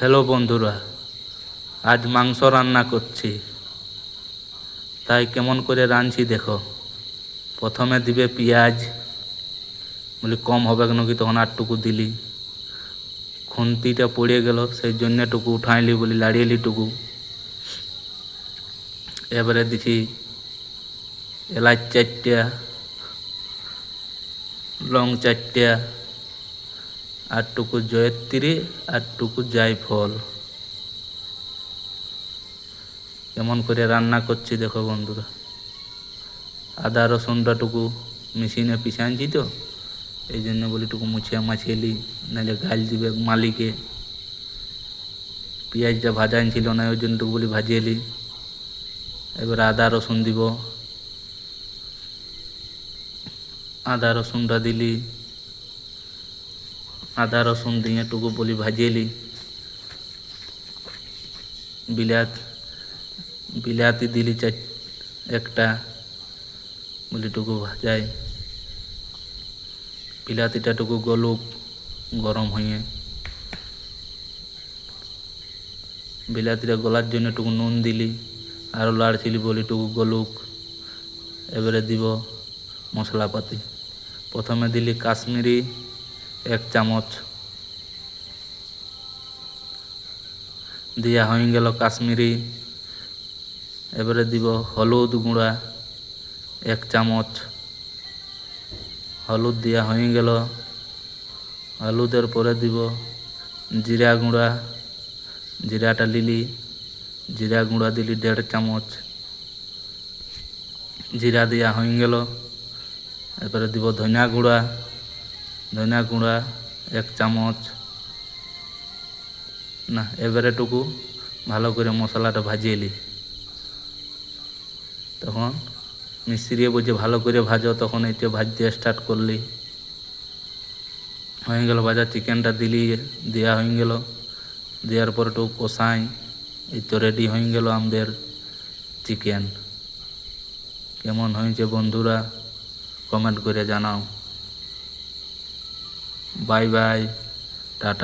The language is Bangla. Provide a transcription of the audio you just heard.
হ্যালো বন্ধুরা, আজ মাংস রান্না করছি। তাই কেমন করে রাঁধছি দেখো। প্রথমে দিবে পেঁয়াজ, বলি কম হবে কেন কি তখন আটটুকু দিলি। খুন্তিটা পড়ে গেল, সেই জন্য টুকু উঠাইলি বলি লাড়িয়েলি টুকু। এবারে দিছি এলাচ চারটা, লং চারটা আর টুকু জয়ত্রী আর টুকু জায়ফল। কেমন করে রান্না করছি দেখো বন্ধুরা। আদা রসুনটা টুকু মেশিনে পিছানছি তো। এই জন্য বলি টুকু মুছিয়া মাছিয়েলি নাহলে গাল দিবে মালিকে। পেঁয়াজটা ভাজা ছিল না, ওই জন্য টুকু বলি ভাজিয়েলি এবার আদা, রসুন দিব। আদা, রসুনটা দিলি। আদা, রসুন দিয়ে টুকু বলি ভাজিয়েলি বিলাত, বিলাতি দিলি চার, একটা বলি টুকু ভাজাই বিলাতিটা টুকু গলুক, গরম হয়ে। বিলাতিটা গলার জন্য টুকু নুন দিলি আরও লাড়ছিলি বলি টুকু গলুক। এবারে দিব মশলাপাতি। প্রথমে দিলি কাশ্মীরি এক চামচ দিয়া হয়ে গেল কাশ্মীরি। এবারে দিব হলুদ গুঁড়া, এক চামচ হলুদ দিয়া হয়ে গেল। হলুদের পরে দিব জিরা গুঁড়া, জিরাটা লিলি জিরা গুঁড়া দিলি দেড় চামচ। জিরা দিয়া হয়ে গেল। এরপরে দিব ধনিয়া গুঁড়া ধনিয়া গুঁড়া, এক চামচ। না এবারে টুকু ভালো করে মশলাটা ভাজিয়ে ভাজিয়েলি তখন মিস্ত্রি বলছে ভালো করে ভাজো, তখন এইটা ভাজতে স্টার্ট করলি। হয়ে গেল ভাজা চিকেনটা দিলি দেওয়া হয়ে গেল। দেওয়ার পরে একটু কষাই এই তো রেডি হয়ে গেল আমাদের চিকেন কেমন হয়েছে বন্ধুরা কমেন্ট করে জানাও। 拜拜。